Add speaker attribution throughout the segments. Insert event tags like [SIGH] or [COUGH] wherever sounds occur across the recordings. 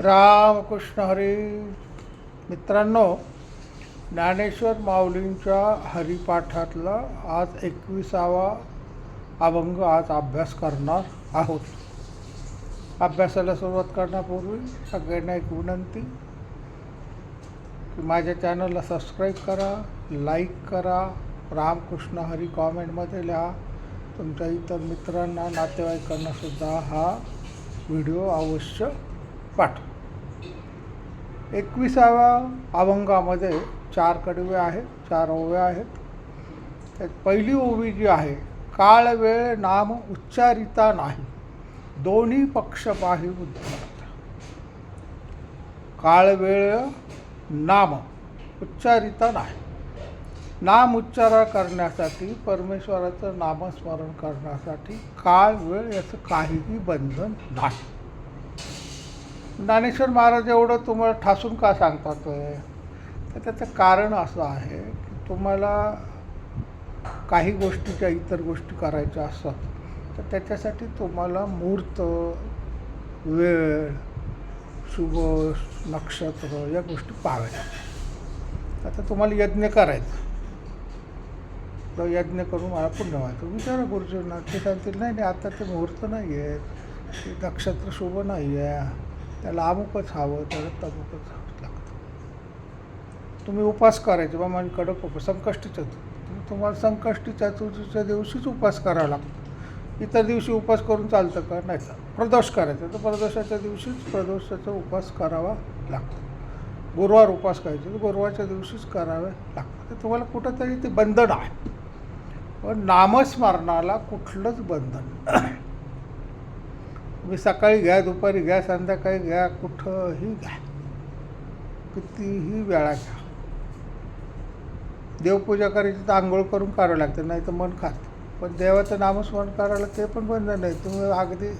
Speaker 1: रामकृष्ण हरी। मित्रांनो ज्ञानेश्वर माऊलींच्या हरिपाठातला आज एकविसावा अभंग आज अभ्यास करणार आहोत. अभ्यासाला सुरुवात करण्यापूर्वी सगळ्यांना एक विनंती की माझ्या चॅनलला सबस्क्राईब करा लाईक करा रामकृष्ण हरी कॉमेंटमध्ये लिहा. तुमच्या इतर मित्रांना नातेवाईकांनासुद्धा हा व्हिडिओ अवश्य पाठ. एकविसाव्या अभंगामध्ये चार कडवे आहेत चार ओव्या आहेत. त्यात पहिली ओवी जी आहे काळ वेळ नाम उच्चारिता नाही. दोन्ही पक्ष पाही उद्धरता काळ वेळ नाम उच्चारिता नाही. नाम उच्चार करण्यासाठी परमेश्वराचं नामस्मरण करण्यासाठी काळ वेळ याचं काहीही बंधन नाही. ज्ञानेश्वर महाराज एवढं तुम्हाला ठासून का सांगतात आहे? तर त्याचं कारण असं आहे की तुम्हाला काही गोष्टीच्या इतर गोष्टी करायच्या असतात तर त्याच्यासाठी तुम्हाला मुहूर्त वेळ शुभ नक्षत्र या गोष्टी पाहाव्या लागतात. आता तुम्हाला यज्ञ करायचं तर यज्ञ करून मला पुण्य व्हायचं. विचारा गुरुजींना ते सांगतील नाही नाही आता ते मुहूर्त नाही आहेत ते नक्षत्र शुभ नाही आहे त्याला अमुकच हवं त्याला तमुकच हवं लागतं. तुम्ही उपास करायचे बा माझी कडक उपास संकष्टी चतुर्थी तुम्हाला संकष्टी चतुर्थीच्या दिवशीच उपास करावा लागतो. इतर दिवशी उपास करून चालतं का? नाही तर प्रदोष करायचा तर प्रदोषाच्या दिवशीच प्रदोषाचा उपास करावा लागतो. गुरुवार उपास करायचे तर गुरुवारच्या दिवशीच करावे लागतं तर तुम्हाला कुठंतरी ते बंधन आहे. पण नामस्मरणाला कुठलंच बंधन नाही. तुम्ही सकाळी घ्या दुपारी घ्या संध्याकाळी घ्या कुठंही घ्या. कितीही वेळा घ्या. देवपूजा करायची तर आंघोळ करून करावं लागतं नाही तर मन खात. पण देवाचं नामस्मरण करायला ते पण बंद नाही. तुम्ही अगदी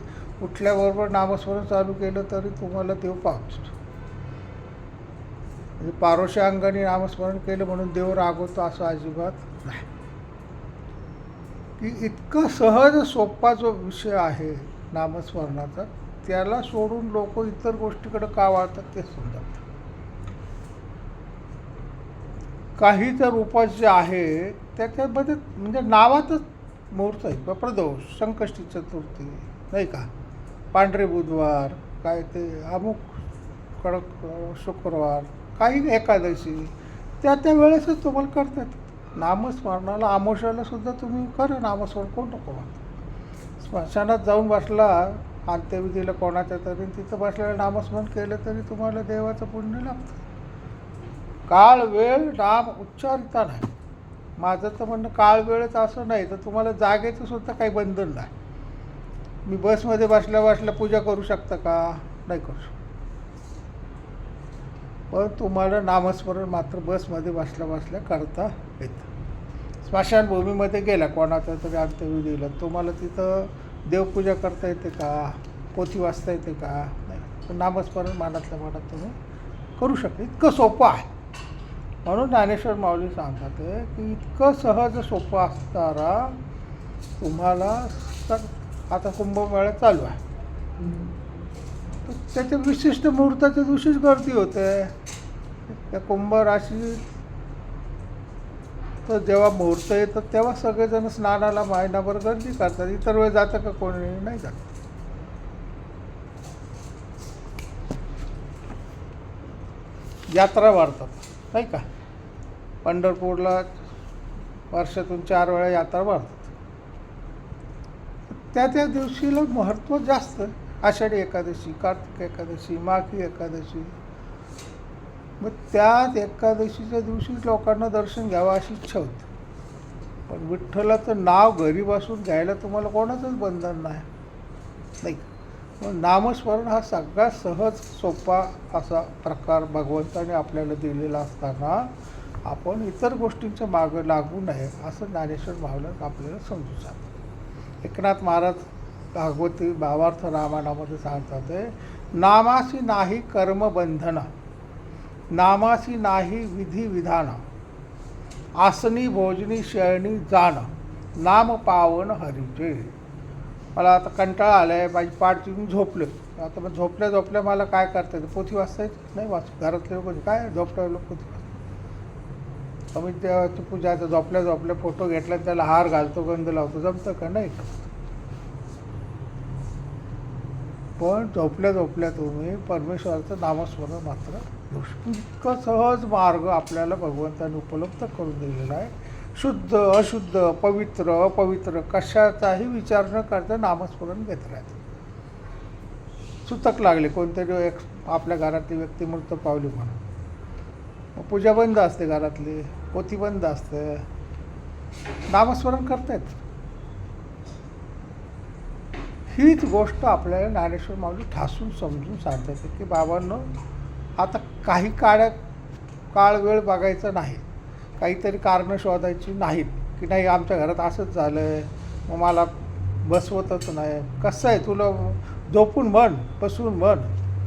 Speaker 1: उठल्याबरोबर नामस्मरण चालू केलं तरी तुम्हाला देव पावतो म्हणजे पारोशा अंगाने नामस्मरण केलं म्हणून देव रागवतो असं अजिबात नाही. की इतकं सहज सोपा जो विषय आहे नामस्मरणाचा त्याला सोडून लोक इतर गोष्टीकडे का वाळतात ते समजतात काही तर उपास जे आहे त्याच्यामध्ये म्हणजे नावातच मुहूर्त आहे प्रदोष संकष्टी चतुर्थी नाही का? पांढरे बुधवार काय ते अमुक कडक शुक्रवार काही एकादशी त्या त्या वेळेसच तुम्हाला करता नामस्मरणाला आमोशाला सुद्धा तुम्ही करा नामस्मरण कोण नको. म्हणतं. स्मशानात जाऊन बसला अंत्यविधीला कोणाच्या तरी तिथं बसल्याला नामस्मरण केलं तरी तुम्हाला देवाचं पुण्य लागतं काळ वेळ नाम उच्चारता नाही. माझं तर म्हणणं काळ वेळच असं नाही तर तुम्हाला जागेचं सुद्धा काही बंधन नाही. मी बसमध्ये बसल्या बसल्या पूजा करू शकता का? नाही करू शकतो. पण तुम्हाला नामस्मरण मात्र बसमध्ये बसल्या बसल्या करता येतं. स्मशानभूमीमध्ये गेला कोणाचा तरी अंत्यविधीला तुम्हाला तिथं देवपूजा करता येते का? पोथी वाचता येते का? नाही. नामस्मरण मनातल्या मनात तुम्ही करू शकता. इतकं सोपं आहे. म्हणून ज्ञानेश्वर माऊली सांगतात की इतकं सहज सोपं असणारा तुम्हाला तर आता कुंभमेळा चालू आहे. तर त्याच्या विशिष्ट मुहूर्ताच्या दिवशीच गर्दी होते. त्या कुंभ राशी तर जेव्हा मुहूर्त येतं तेव्हा सगळेजण स्नानाला महिनाभर गर्दी करतात. इतर वेळ जातं का कोणी? नाही जात. यात्रा वाढतात. नाही का? पंढरपूरला वर्षातून चार वेळा यात्रा वाढतात. त्या त्या दिवशीला महत्त्व जास्त. आषाढी एकादशी कार्तिक एकादशी माघी एकादशी. मग त्याच एकादशीच्या दिवशीच लोकांना दर्शन घ्यावं अशी इच्छा होती. पण विठ्ठलाचं नाव घरी बसून घ्यायला तुम्हाला कोणाचंच बंधन नाही. नाही. मग नामस्मरण हा सगळ्यात सहज सोपा असा प्रकार भगवंताने आपल्याला दिलेला असताना आपण इतर गोष्टींच्या मागं लागू नये असं ज्ञानेश्वर मावलं आपल्याला समजू सांगतं एकनाथ महाराज भागवती भावार्थ रामायणामध्ये सांगतात नामाशी नाही कर्मबंधना नामासी नाही विधी विधान। आसनी भोजनी शयनी जाण नाम पावन हरीचे मला आता कंटाळा आला आहे माझी पाठ तिथून झोपले आता मग झोपल्या झोपल्या मला काय करता येतं? पोथी वाचतायच नाही? वाच घरातले लोक काय झोपल्या लोक पोथी वाच आम्ही देवाची पूजाचं झोपल्या झोपल्या फोटो घेतला त्याला हार घालतो गंध लावतो. जमतं का? नाही पण झोपल्या झोपल्या तुम्ही परमेश्वराचं नामस्मरण मात्र इतकं सहज मार्ग आपल्याला भगवंताने उपलब्ध करून दिलेला आहे. शुद्ध अशुद्ध पवित्र अपवित्र कशाचाही विचार न करता नामस्मरण घेत राहते. सुतक लागले कोणतरी एक आपल्या घरातली व्यक्ती मृत पावली म्हणून. पूजा बंद असते घरातली पोती बंद असते. नामस्मरण करतायत. हीच गोष्ट आपल्याला ज्ञानेश्वर माऊली ठासून समजून सांगता येते की बाबांनो आता काही काळ काळ वेळ बघायचा नाही. काहीतरी कारणं शोधायची नाहीत की नाही आमच्या घरात असंच झालं आहे मग मला बसवतच नाही. कसं आहे तुला झोपून म्हण बसून म्हण.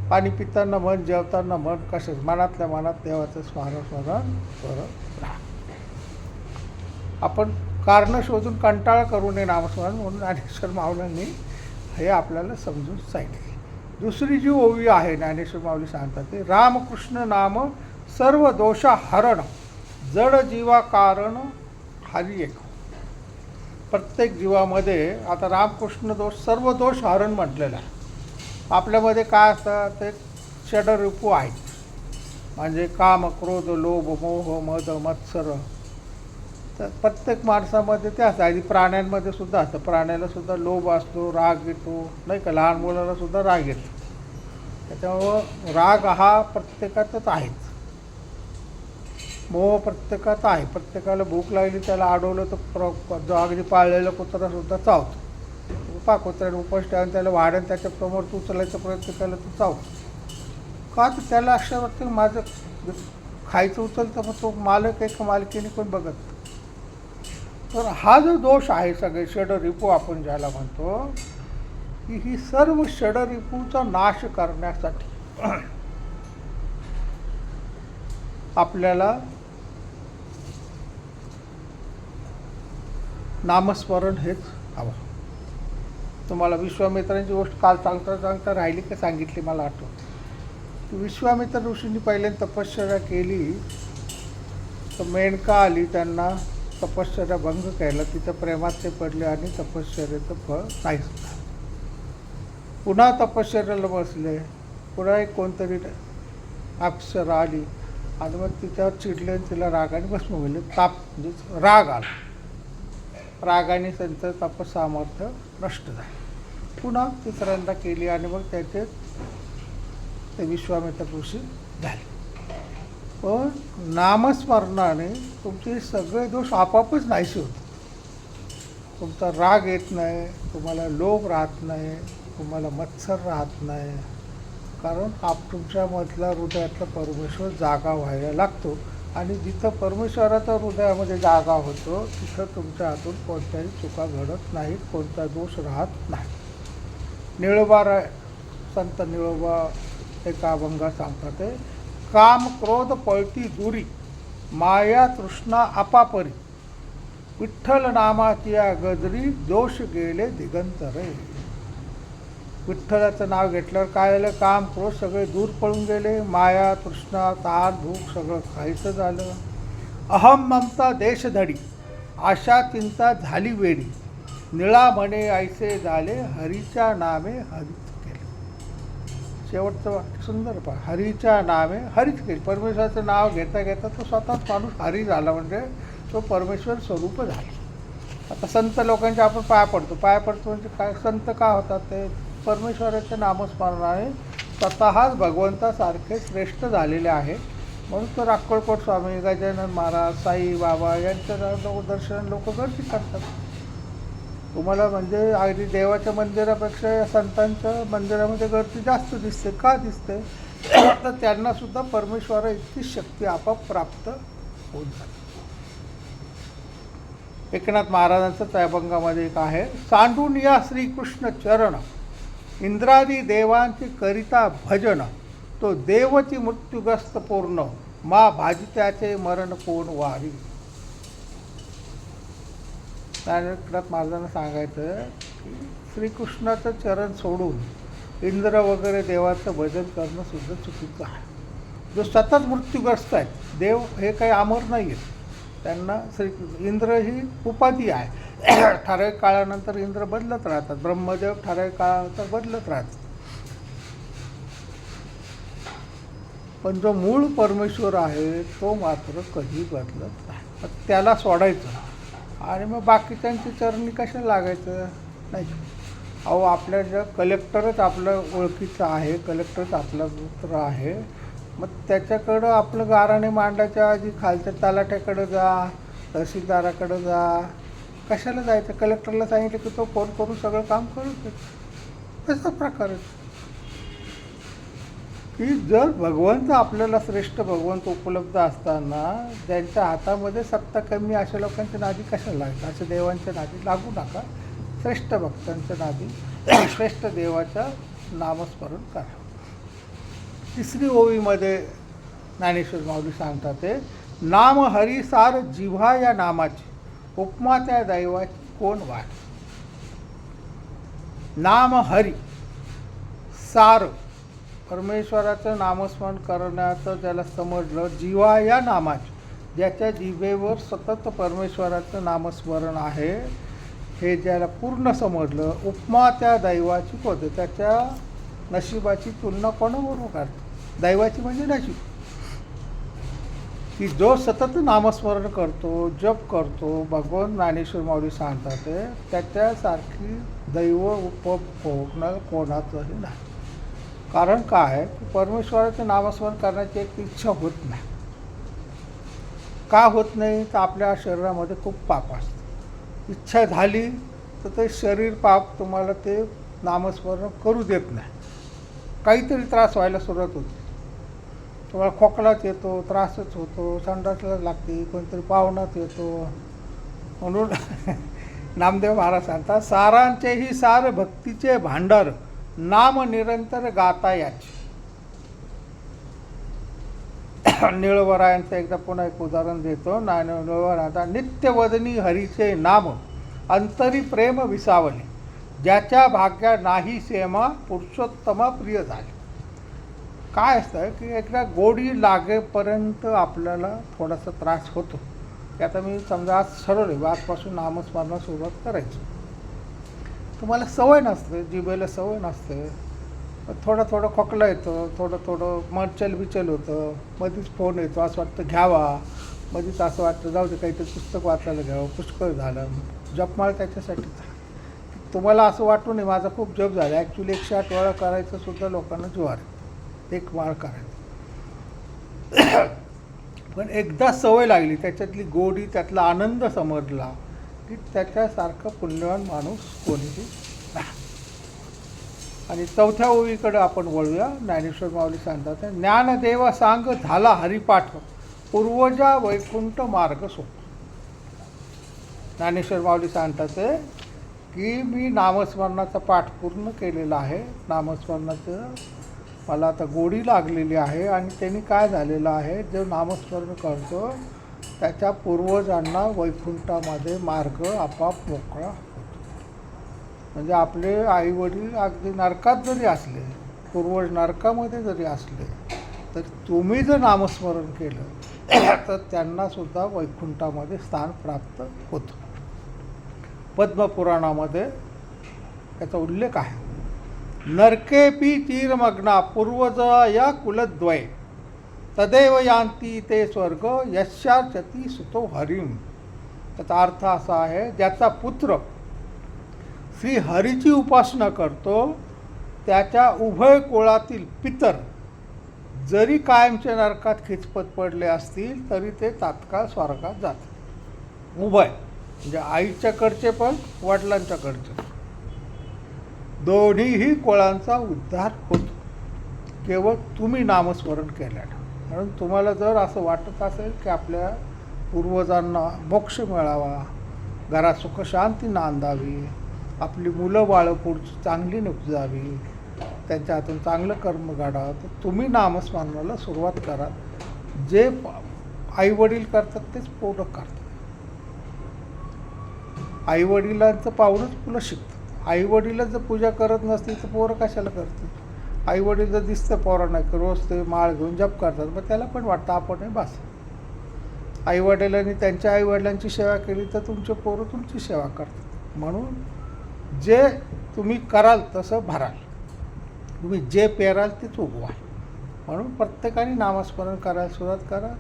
Speaker 1: पाणी पिताना म्हण जेवताना म्हण कसं मनातल्या मनात देवाचं स्मरण स्मरण करत राहा. आपण कारणं शोधून कंटाळा करू नये नामस्मरण म्हणून ज्ञानेश्वर माऊलांनी हे आपल्याला समजून सांगितलं. दुसरी जी ओवी आहे ज्ञानेश्वर माऊली सांगतात ते रामकृष्ण नाम सर्व दोषा हरण जड जीवा कारण हरी एक. प्रत्येक जीवामध्ये आता रामकृष्ण दोष सर्व दोष हरण म्हटलेला आहे. आपल्यामध्ये काय असतं ते षडरिपू आहेत. म्हणजे काम क्रोध लोभ मोह मद मत्सर तर प्रत्येक माणसामध्ये ते असतं आणि प्राण्यांमध्ये सुद्धा असतं. प्राण्याला सुद्धा लोभ असतो राग येतो. नाही का? लहान मुलाला सुद्धा राग येतो. त्याच्यामुळं राग हा प्रत्येकातच आहेच. मोह प्रत्येकात आहे. प्रत्येकाला भूक लागली त्याला अडवलं तर प्र जो अगदी पाळलेला कुत्रासुद्धा चावतो. पा कुत्र्याने उपस ठेवून त्याला वाढन त्याच्यासमोर तू उचलायचा प्रयत्न केला तर चावतो. का तर त्याला अशा वाटतं की माझं खायचं उचलतं मग तो मालक आहे का मालकीने पण बघत? नाही. तर हा जो दोष आहे सगळे षडरिपू आपण ज्याला म्हणतो की ही सर्व षडरिपूचा नाश करण्यासाठी आपल्याला नामस्मरण हेच हवं. तुम्हाला विश्वामित्रांची गोष्ट काल सांगता सांगता राहिली का सांगितली मला आठवत की विश्वामित्र ऋषींनी पहिल्यांदा तपश्चर्या केली तर मेनका आली त्यांना तपश्चर्या भंग केला तिथं प्रेमात ते पडले आणि तपश्चर्याचं फळ नाही झालं. पुन्हा तपश्चर्याला बसले. पुन्हा एक कोणतरी अप्सरा आली आणि मग तिच्यावर चिडले आणि तिला रागाने भस्म होईल. ताप म्हणजे राग आला. रागाने त्यांचं तपसामर्थ्य नष्ट झालं. पुन्हा तिसऱ्यांदा केली आणि मग त्याचे ते विश्वामित्र ऋषी झाले. पण नामस्मरणाने तुमचे सगळे दोष आपापच नाहीसे होते. तुमचा राग येत नाही तुम्हाला लोभ राहत नाही तुम्हाला मत्सर राहत नाही. कारण आप तुमच्यामधला हृदयातला परमेश्वर जागा व्हायला लागतो आणि जिथं परमेश्वराचा हृदयामध्ये जागा होतो तिथं तुमच्या हातून कोणत्याही चुका घडत नाहीत कोणता दोष राहत नाही. निळोबा राय संत निळोबा एका अभंगात सांगतात ते, काम क्रोध पळती दुरी माया तृष्णा आपापरी विठ्ठल नामाची गजरी दोष गेले दिगंतरे. विठ्ठलाचं नाव घेतल्यावर काय झालं? काम क्रोध सगळे दूर पळून गेले. माया तृष्णा तार भूक सगळं खायचं झालं. अहम ममता देशधडी आशा चिंता झाली वेडी. निळा म्हणे ऐसे झाले हरीच्या नामे हरिच शेवटचं वाक्य सुंदर पहा. हरीच्या नावे हरीच केली. परमेश्वराचं नाव घेता घेता तो स्वतःच माणूस हरी झाला म्हणजे तो परमेश्वर स्वरूप झाला. आता संत लोकांच्या आपण पाया पडतो. पाया पडतो म्हणजे काय? संत का होतात ते? परमेश्वराच्या नामस्मरणाने स्वतःच भगवंतासारखे श्रेष्ठ झालेले आहे. म्हणून तर अक्कलकोट स्वामी गजानन महाराज साई बाबा यांचं दर्शन लोक गर्दी करतात. तुम्हाला म्हणजे अगदी देवाच्या मंदिरापेक्षा या संतांच्या मंदिरामध्ये गर्दी जास्त दिसते. का दिसते? तर त्यांना सुद्धा परमेश्वरा इतकी शक्ती आपाप प्राप्त होऊन जाते. एकनाथ महाराजांचं त्या अभंगामध्ये एक आहे सांडून या श्रीकृष्ण चरण इंद्रादी देवांची करिता भजन तो देवची मृत्युग्रस्त पूर्ण मा भाजित्याचे मरण कोण वारी? त्या महाराजांना सांगायचं की श्रीकृष्णाचं चरण सोडून इंद्र वगैरे देवाचं भजन करणं सुद्धा चुकीचं आहे. जो सतत मृत्यूग्रस्त आहे देव हे काही अमर नाही आहेत त्यांना श्री इंद्र ही उपाधी आहे. [CLEARS THROAT] ठराविक काळानंतर इंद्र बदलत राहतात. ब्रह्मदेव ठराविक काळानंतर बदलत राहतात. पण जो मूळ परमेश्वर आहे तो मात्र कधी बदलत नाही. त्याला सोडायचं. आणि मग बाकीच्यांची चरणी कशा लागायचं? नाही. अहो आपल्या ज्या कलेक्टरच आपलं ओळखीचं आहे कलेक्टरच आपला मित्र आहे. मग त्याच्याकडं आपलं गाराणे मांडायच्या आधी खालच्या तलाट्याकडं जा तहसीलदाराकडं जा. कशाला जायचं? कलेक्टरला सांगितलं की तो फोन करून सगळं काम करू देतो. तसा प्रकार आहे. की जर भगवंत आपल्याला श्रेष्ठ भगवंत उपलब्ध असताना ज्यांच्या हातामध्ये सत्ता कमी अशा लोकांच्या नादी कशा लागतात? अशा देवांच्या नादी लागू नका. श्रेष्ठ भक्तांच्या नादी [COUGHS] श्रेष्ठ देवाच्या नामस्मरण करा. तिसरी ओवीमध्ये ज्ञानेश्वर माऊली सांगतात ते नाम हरी सार जिव्हा या नामाची उपमा त्या दैवाची कोण वाट? नाम हरी सार परमेश्वराचं नामस्मरण करण्याचं ज्याला समजलं जीवा या नामाचे ज्याच्या जिभेवर सतत परमेश्वराचं नामस्मरण आहे हे ज्याला पूर्ण समजलं उपमा त्या दैवाची होते त्याच्या नशिबाची तुलना कोणाबरोबर करते? दैवाची म्हणजे नशीब. की जो सतत नामस्मरण करतो जप करतो भगवान ज्ञानेश्वर माऊली सांगतात ते, त्याच्यासारखी दैव उपभोगणं कोणाचंही नाही. कारण काय की परमेश्वराचं नामस्मरण करण्याची एक इच्छा होत नाही. का होत नाही? तर आपल्या शरीरामध्ये खूप पाप असतं. इच्छा झाली तर ते शरीर पाप तुम्हाला ते नामस्मरण करू देत नाही. काहीतरी त्रास व्हायला सुरुवात होते. तुम्हाला खोकलाच येतो त्रासच होतो संडासला लागते कोणतरी पाहुणाच येतो. म्हणून [LAUGHS] नामदेव महाराज सांगतात सारांचेही सार भक्तीचे भांडार नाम निरंतर गाता याचे. निळवरायांचं एकदा पुन्हा एक उदाहरण देतो. ना निळवराचा नित्यवदनी हरीचे नाम अंतरी प्रेम विसावले. ज्याच्या भाग्या नाही सेमा पुरुषोत्तमा प्रिय झाले. काय असतं की एकदा गोडी लागेपर्यंत आपल्याला थोडासा त्रास होतो. की आता मी समजा आज ठरवले आजपासून नामस्मरणाला सुरुवात करायची. तुम्हाला सवय नसते जिभेला सवय नसते. थोडं थोडं खोकला येतं थोडं थोडं मरचल बिचल होतं मध्येच फोन येतो असं वाटतं घ्यावा. मध्येच असं वाटतं जाऊ दे काहीतरी पुस्तक वाचायला घ्यावं पुष्कळ झालं. जपमाळ त्याच्यासाठीच तुम्हाला असं वाटू नये माझा खूप जप झाला. ॲक्च्युली एकशे आठ वेळा करायचं सुद्धा लोकांना ज्वार एक माळ करायचं. पण एकदा सवय लागली त्याच्यातली गोडी त्यातला आनंद समजला. की त्याच्यासारखं पुण्यवान माणूस कोणीही नाही. आणि चौथ्या ओळीकडे आपण वळूया. ज्ञानेश्वर माऊली सांगतात ज्ञानदेव सांग झाला हरिपाठ पूर्वजा वैकुंठ मार्ग सो ज्ञानेश्वर माऊली सांगतात की मी नामस्मरणाचा पाठ पूर्ण केलेला आहे. नामस्मरणाचं मला आता गोडी लागलेली आहे आणि त्यांनी काय झालेलं आहे? जो नामस्मरण करतो त्याच्या पूर्वजांना वैकुंठामध्ये मार्ग आपाप मोकळा होतो. म्हणजे आपले आईवडील अगदी नरकात जरी असले पूर्वज नरकामध्ये जरी असले तर तुम्ही जर नामस्मरण केलं [COUGHS] तर त्यांनासुद्धा वैकुंठामध्ये स्थान प्राप्त होतं. पद्मपुराणामध्ये याचा उल्लेख आहे. नरकेपी तीरमग्ना पूर्वज या कुलद्वय. तदैव यांती ते स्वर्ग यशार्चती सुतो हरिम त्याचा अर्थ असा आहे ज्याचा पुत्र श्री हरीची उपासना करतो त्याच्या उभय कुळातील पितर जरी कायमच्या नरकात खिचपत पडले असतील तरी ते तात्काळ स्वर्गात जातात. उभय म्हणजे आईच्याकडचे पण वडिलांच्याकडचे दोन्हीही कुळांचा उद्धार होतो. केवळ तुम्ही नामस्मरण केल्यानं. म्हणून तुम्हाला जर असं वाटत असेल की आपल्या पूर्वजांना मोक्ष मिळावा घरात सुखशांती नांदावी आपली मुलं बाळं पुढची चांगली निपजावी त्यांच्या हातून चांगलं कर्म काढावं तर तुम्ही नामस्मरणाला सुरुवात करा. जे आईवडील करतात तेच पूर्ण करतात. आईवडिलांचं पाहूनच मुलं शिकतात. आई जर पूजा करत नसतील तर पोरं कशाला करतील? आई वडील जर दिसतं पोरांना की रोज ते माळ घेऊन जप करतात मग त्याला पण वाटतं आपण बस. आई वडिलांनी त्यांच्या आई वडिलांची सेवा केली तर तुमचे पोरं तुमची सेवा करतात. म्हणून जे तुम्ही कराल तसं भराल. तुम्ही जे पेराल तेच उगवाल. म्हणून प्रत्येकाने नामस्मरण करायला सुरुवात करा.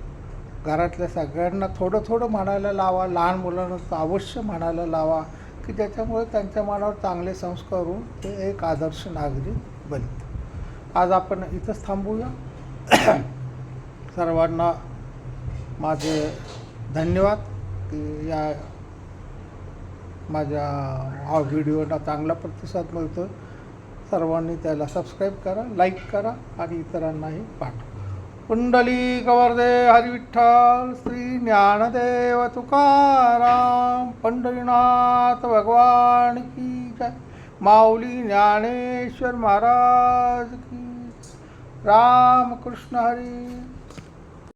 Speaker 1: घरातल्या सगळ्यांना थोडं थोडं म्हणायला लावा लहान मुलांना तर अवश्य म्हणायला लावा की त्याच्यामुळे त्यांच्या मनावर चांगले संस्कार होऊन ते एक आदर्श नागरिक बनतील. आज आपण इथंच थांबूया. सर्वांना माझे धन्यवाद की या माझ्या हा व्हिडिओला चांगला प्रतिसाद मिळतो सर्वांनी त्याला सबस्क्राईब करा लाईक करा आणि इतरांनाही पाठवा. कुंडली कवर्दे हरिविठ्ठल श्री ज्ञानदेव तुकाराम पंढरीनाथ भगवान की जय. माऊली ज्ञानेश्वर महाराज की रामकृष्ण हरी।